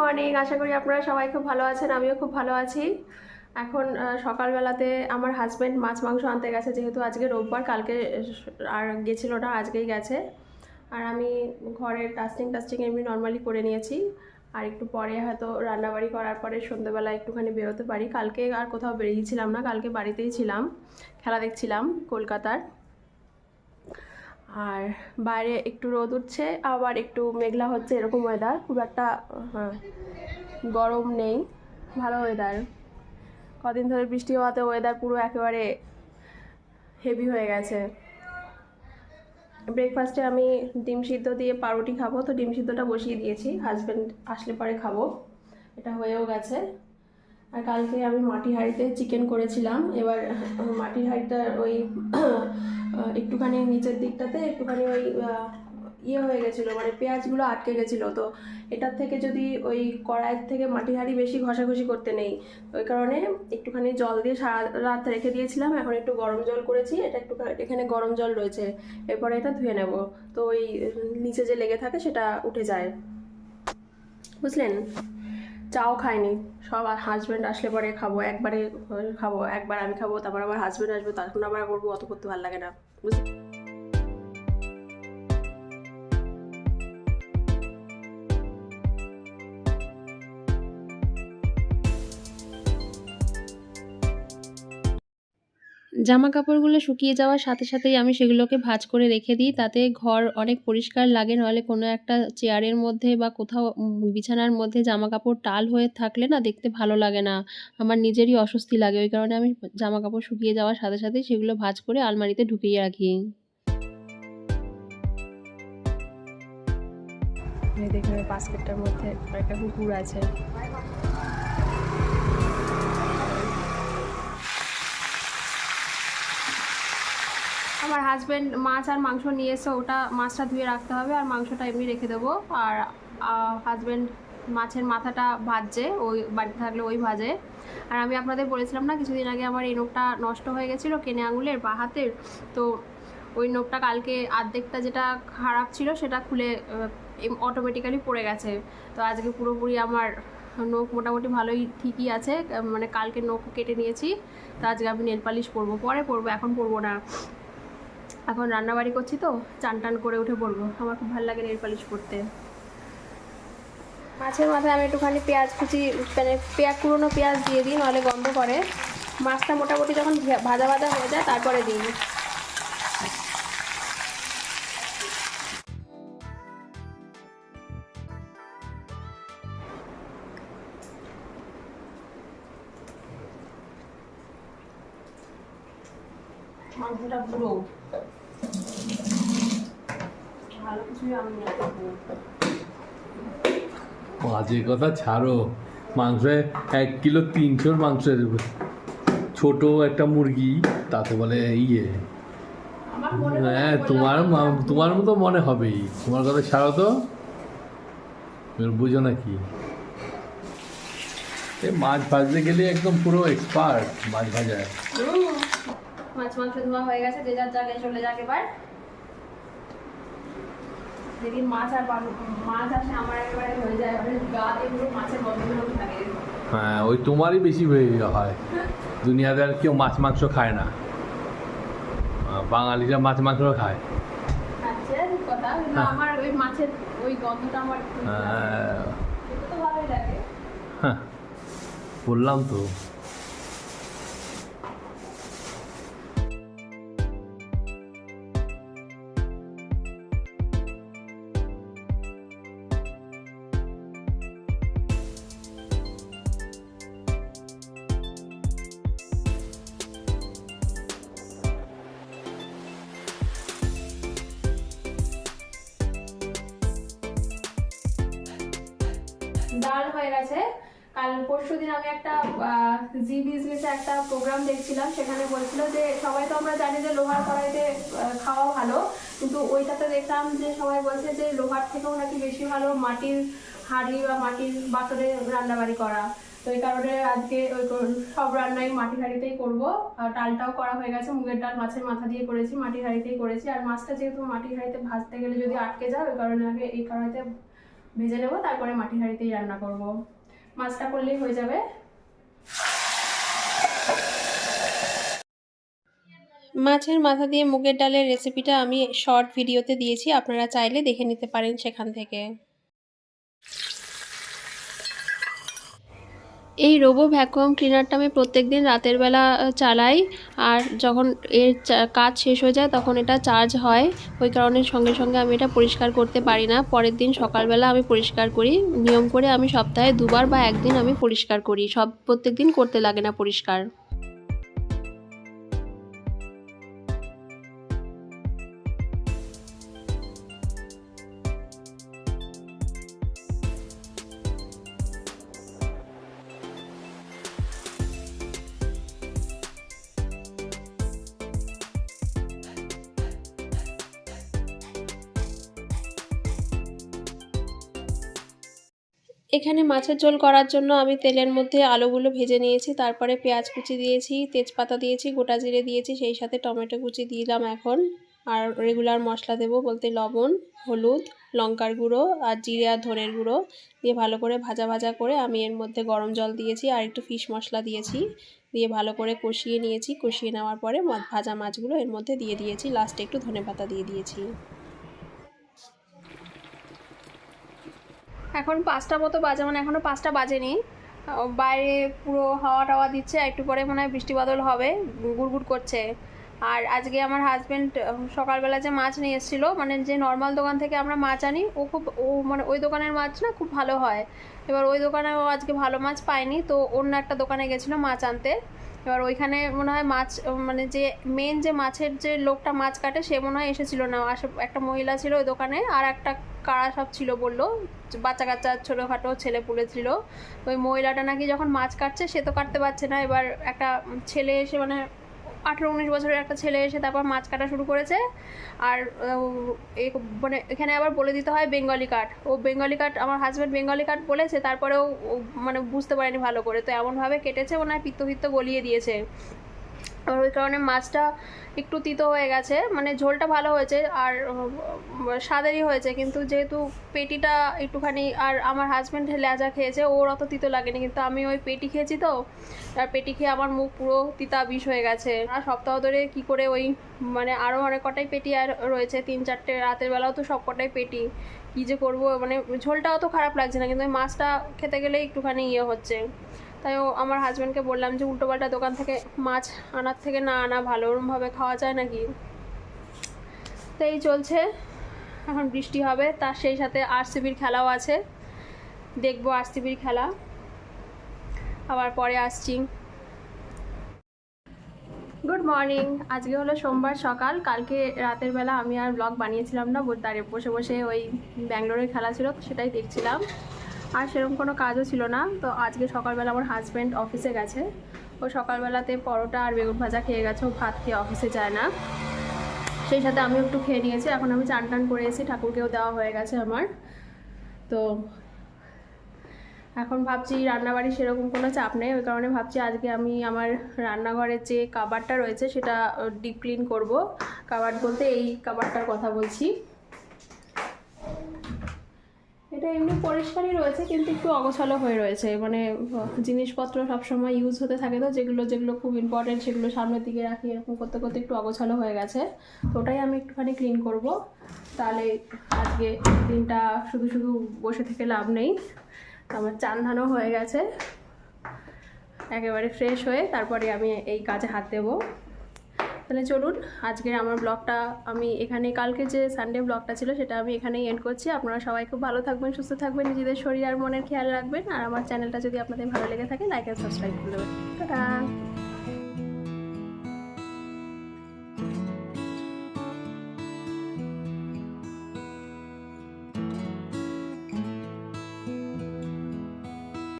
Morning আশা করি আপনারা সবাই খুব ভালো আছেন, আমিও খুব ভালো আছি। এখন সকালবেলাতে আমার হাজব্যান্ড মাছ, মাংস আনতে গেছে, যেহেতু আজকে রোববার, কালকে আর গেছিল না, আজকেই গেছে। আর আমি ঘরের টাস্টিং টাস্টিং এমনি নর্মালি করে নিয়েছি। আর একটু পরে হয়তো রান্নাবাড়ি করার পরে সন্ধ্যেবেলা একটুখানি বেরোতে পারি। কালকে আর কোথাও বেরিয়েছিলাম না, কালকে বাড়িতেই ছিলাম, খেলা দেখছিলাম কলকাতার। আর বাইরে একটু রোদ উঠছে আবার একটু মেঘলা হচ্ছে এরকম ওয়েদার খুব একটা হ্যাঁ, গরম নেই ভালো ওয়েদার কদিন ধরে বৃষ্টি হওয়াতে ওয়েদার পুরো একেবারে হেভি হয়ে গেছে। ব্রেকফাস্টে আমি ডিম সিদ্ধ দিয়ে পাউরুটি খাব তো ডিম সিদ্ধটা বসিয়ে দিয়েছি। হাজব্যান্ড আসলে পরে খাব। এটা হয়েও গেছে। আর কালকে আমি মাটি হাঁড়িতে চিকেন করেছিলাম। এবার মাটির হাঁড়িটা ওই একটুখানি নিচের দিকটাতে একটুখানি ওই ইয়ে হয়ে গেছিল মানে পেঁয়াজগুলো আটকে গেছিল। তো এটার থেকে যদি ওই কড়াইয়ের থেকে মাটি হাঁড়ি বেশি ঘষাঘষি করতে নেই, ওই কারণে একটুখানি জল দিয়ে সারা রাত রেখে দিয়েছিলাম। এখন একটু গরম জল করেছি, এটা একটু এখানে গরম জল রয়েছে, এরপরে এটা ধুয়ে নেব। তো ওই, নিচে যে লেগে থাকে সেটা উঠে যায়। বুঝলেন? চাও খাইনি। সব আর হাজব্যান্ড আসলে পরে খাব, একবারে খাব, একবার আমি খাব, তারপর আমার হাজব্যান্ড আসবে, তখন আবার করব, অত করতে ভালো লাগে না। বুঝলি? জামা কাপড়গুলো শুকিয়ে যাওয়ার সাথে সাথেই আমি সেগুলোকে ভাজ করে রেখে দিই। তাতে ঘর অনেক পরিষ্কার লাগে, নাহলে কোনো একটা চেয়ারের মধ্যে বা কোথাও বিছানার মধ্যে জামা কাপড় টাল হয়ে থাকলে না দেখতে ভালো লাগে না। আমার নিজেরই অস্বস্তি লাগে, ওই কারণে আমি জামা কাপড় শুকিয়ে যাওয়ার সাথে সাথেই সেগুলো ভাজ করে আলমারিতে ঢুকিয়ে রাখি। দেখুন বাস্কেটটার মধ্যে একটা কুকুর আছে। আমার হাজব্যান্ড মাছ আর মাংস নিয়ে এসে ওটা মাছটা ধুয়ে রাখতে হবে আর মাংসটা এমনি রেখে দেবো। আর হাজব্যান্ড মাছের মাথাটা ভাজছে, ওই বাড়িতে থাকলে ওই ভাজে। আর আমি আপনাদের বলেছিলাম না, কিছুদিন আগে আমার এই নোকটা নষ্ট হয়ে গেছিল কেনে আঙুলের বা হাতের। তো ওই নোকটা কালকে আর্ধেকটা যেটা খারাপ ছিল সেটা খুলে অটোমেটিক্যালি পড়ে গেছে। তো আজকে পুরোপুরি আমার নোক মোটামুটি ভালোই ঠিকই আছে। মানে কালকে নোক কেটে নিয়েছি। তো আজকে আমি নেল পালিশ পরবো। পরে পরবো, এখন পরবো না। এখন রান্নাবাড়ি করছি তো চান টান করে উঠে পড়ব আমার খুব ভালো লাগে নেল পালিশ করতে। মাছের মাথায় আমি একটুখানি পেঁয়াজ কুচি মানে পেঁয়াজ পুরোনো পেঁয়াজ দিয়ে দিই নাহলে গন্ধ করে। মাছটা মোটামুটি যখন ভাজা ভাজা হয়ে যায় তারপরে দিই। মাংসটা পুরো ভালো কিছুই আমি না করব বাজে কথা, ছাড়ো। মাংস এক কিলো তিনশোর মাংসের ছোট একটা মুরগি তাতে বলে ইয়ে। হয়, তোমার তোমার মতো মনে হবেই। তোমার কথা ছাড়ো তো। বুঝো নাকি? এই মাছ ভাজতে গেলে একদম পুরো এক্সপার্ট মাছ হুম। মাছ মাংস ধোয়া হয়ে গেছে, যে যার জায়গায় চলে যাক এবার। যেদিন মাছ আর মাছ আসে আমার একেবারে হয়ে যায় মানে গাতে পুরো মাছের গন্ধ বেরোতে থাকে। হ্যাঁ ওই তোমারই বেশি হয়ে দুনিয়াতে আর কেউ মাছ মাংস খায় না। বাঙালিরা মাছ মাংস খায়। আচ্ছা হ্যাঁ। আমার ওই মাছের ওই গন্ধটা আমার খুব লাগে। হ্যাঁ, হ্যাঁ, বললাম তো। ডাল হয়ে গেছে। কাল পরশু দিন আমি একটা জি বিজনেসে একটা প্রোগ্রাম দেখছিলাম, সেখানে বলছিল যে সবাই তো আমরা জানি যে লোহার কড়াইতে খাওয়া ভালো, কিন্তু ওইটাতে দেখলাম যে সবাই বলছে যে লোহার থেকেও নাকি বেশি ভালো মাটির হাঁড়ি বা মাটির বাসনে রান্নাবাড়ি করা। তো এই কারণে আজকে ওই সব রান্নাই মাটির হাঁড়িতেই করব। ডালটাও করা হয়ে গেছে, মুগের ডাল মাছের মাথা দিয়ে করেছি, মাটির হাঁড়িতেই করেছি। আর মাছটা যেহেতু মাটির হাঁড়িতে ভাজতে গেলে যদি আটকে যায়, ওই কারণে আগে এই কড়াইতে ভেজে নেব, তারপরে মাটি হাঁড়িতেই রান্না করব। মাছটা করলেই হয়ে যাবে। মাছের মাথা দিয়ে মুগের ডালের রেসিপিটা আমি শর্ট ভিডিওতে দিয়েছি, আপনারা চাইলে দেখে নিতে পারেন সেখান থেকে। এই রোবো ভ্যাকুয়াম ক্লিনারটা আমি প্রত্যেক দিন রাতের বেলা চালাই। আর যখন এর কাজ শেষ হয়ে যায়, তখন এটা চার্জ হয়। ওই কারণে সঙ্গে সঙ্গে আমি এটা পরিষ্কার করতে পারি না। পরের দিন সকালবেলা আমি পরিষ্কার করি। নিয়ম করে আমি সপ্তাহে দুবার বা একদিন আমি পরিষ্কার করি। সব প্রত্যেক দিন করতে লাগে না পরিষ্কার। এখানে মাছের ঝোল করার জন্য আমি তেলের মধ্যে আলুগুলো ভেজে নিয়েছি, তারপরে পেঁয়াজ কুচি দিয়েছি, তেজপাতা দিয়েছি, গোটা জিরে দিয়েছি, সেই সাথে টমেটো কুচি দিলাম এখন। আর রেগুলার মশলা দেবো বলতে লবণ, হলুদ, লঙ্কার গুঁড়ো আর জিরে আর ধনের গুঁড়ো দিয়ে ভালো করে ভাজা ভাজা করে আমি এর মধ্যে গরম জল দিয়েছি আর একটু ফিশ মশলা দিয়েছি। দিয়ে ভালো করে কষিয়ে নিয়েছি, কষিয়ে নেওয়ার পরে ভাজা মাছগুলো এর মধ্যে দিয়ে দিয়েছি লাস্টে একটু ধনেপাতা দিয়ে দিয়েছি। এখন পাঁচটা মতো বাজে মানে এখনও পাঁচটা বাজেনি। বাইরে পুরো হাওয়া টাওয়া দিচ্ছে একটু পরে মনে হয় বৃষ্টি বাদল হবে, গুড়গুড় করছে। আর আজকে আমার হাজব্যান্ড সকালবেলা যে মাছ নিয়ে এসেছিল মানে যে নর্মাল দোকান থেকে আমরা মাছ আনি, ও খুব, ও মানে ওই দোকানের মাছ না খুব ভালো হয়। এবার ওই দোকানে ও আজকে ভালো মাছ পায়নি, তো অন্য একটা দোকানে গেছিল মাছ আনতে। এবার ওইখানে মনে হয় মাছ মানে যে মেন যে মাছের যে লোকটা মাছ কাটে, সে মনে হয় এসেছিল না। আসে, একটা মহিলা ছিল ওই দোকানে, আর একটা কারা সব ছিল বলল, বাচ্চা কাচ্চা ছোটোখাটো ছেলে পুলে ছিল। ওই মহিলাটা নাকি যখন মাছ কাটছে, সে তো কাটতে পারছে না। এবার একটা ছেলে এসে মানে আঠেরো উনিশ বছরের একটা ছেলে এসে তারপর মাছ কাটা শুরু করেছে। আর মানে এখানে আবার বলে দিতে হয় বেঙ্গলি কাঠ। ও বেঙ্গলি কাঠ, আমার হাজব্যান্ড বেঙ্গলি কাঠ বলেছে, তারপরেও মানে বুঝতে পারেনি ভালো করে। তো এমনভাবে কেটেছে ওনার পিত্ত ফিত্ত গলিয়ে দিয়েছে। আর ওই কারণে মাছটা একটু তিতো হয়ে গেছে। মানে ঝোলটা ভালো হয়েছে আর স্বাদেরই হয়েছে। কিন্তু যেহেতু পেটিটা একটুখানি আর আমার হাজব্যান্ড লেজা খেয়েছে, ওর অত তিতো লাগেনি। কিন্তু আমি ওই পেটি খেয়েছি তো, আর পেটি খেয়ে আমার মুখ পুরো তিতা বিষ হয়ে গেছে। আর সপ্তাহ ধরে কি করে ওই মানে আরও অনেক কটাই পেটি আর রয়েছে, তিন চারটে, রাতের বেলাও তো সব কটাই পেটি। কী যে করব? মানে ঝোলটা অত খারাপ লাগছে না, কিন্তু ওই মাছটা খেতে গেলে একটুখানি ইয়ে হচ্ছে। তাই ও আমার হাজব্যান্ডকে বললাম যে উল্টোপাল্টা দোকান থেকে মাছ আনার থেকে না আনা ভালো, ওরমভাবে খাওয়া যায় নাকি? তো এই চলছে, এখন বৃষ্টি হবে, তার সেই সাথে আরসিবির খেলাও আছে। দেখব আরসিবির খেলা। আবার পরে আসছি। গুড মর্নিং আজকে হলো সোমবার সকাল, কালকে রাতের বেলা আমি আর ব্লগ বানিয়েছিলাম না দাঁড়িয়ে বসে বসে ওই ব্যাঙ্গালোরের খেলা ছিল, সেটাই দেখছিলাম। আর সেরকম কোনো কাজও ছিল না। তো আজকে সকালবেলা আমার হাজব্যান্ড অফিসে গেছে। ও সকালবেলাতে পরোটা আর বেগুন ভাজা খেয়ে গেছে। ও ভাত খেয়ে অফিসে যায় না। সেই সাথে আমিও একটু খেয়ে নিয়েছি। এখন আমি চান টান করে এসেছি ঠাকুরকেও দেওয়া হয়ে গেছে আমার। তো এখন ভাবছি রান্নাবাড়ি সেরকম কোনো চাপ নেই। ওই কারণে ভাবছি আজকে আমি আমার রান্নাঘরের যে কাবারটা রয়েছে, সেটা ডিপ ক্লিন করব। কাবার্ড বলতে এই কাবারটার কথা বলছি। এটা এমনি পরিষ্কারই রয়েছে, কিন্তু একটু অগোছালো হয়ে রয়েছে। মানে জিনিসপত্র সবসময় ইউজ হতে থাকে তো, যেগুলো যেগুলো খুব ইম্পর্টেন্ট সেগুলো সামনের দিকে রাখি, এরকম করতে করতে একটু অগোছালো হয়ে গেছে। তো ওটাই আমি একটুখানি ক্লিন করব। তাহলে আজকে দিনটা শুধু শুধু বসে থেকে লাভ নেই। আমার চান হয়ে গেছে। একেবারে ফ্রেশ হয়ে, তারপরে আমি এই কাজে হাত দেবো। তাহলে চলুন, আজকের আমার ব্লগটা আমি এখানে, কালকে যে সানডে ব্লগটা ছিল সেটা আমি এখানেই এন্ড করছি। আপনারা সবাই খুব ভালো থাকবেন, সুস্থ থাকবেন, নিজেদের শরীর আর মনের খেয়াল রাখবেন। আর আমার চ্যানেলটা যদি আপনাদের ভালো লেগে থাকে লাইক অ্যান্ড সাবস্ক্রাইব করে দেবেন। টাটা!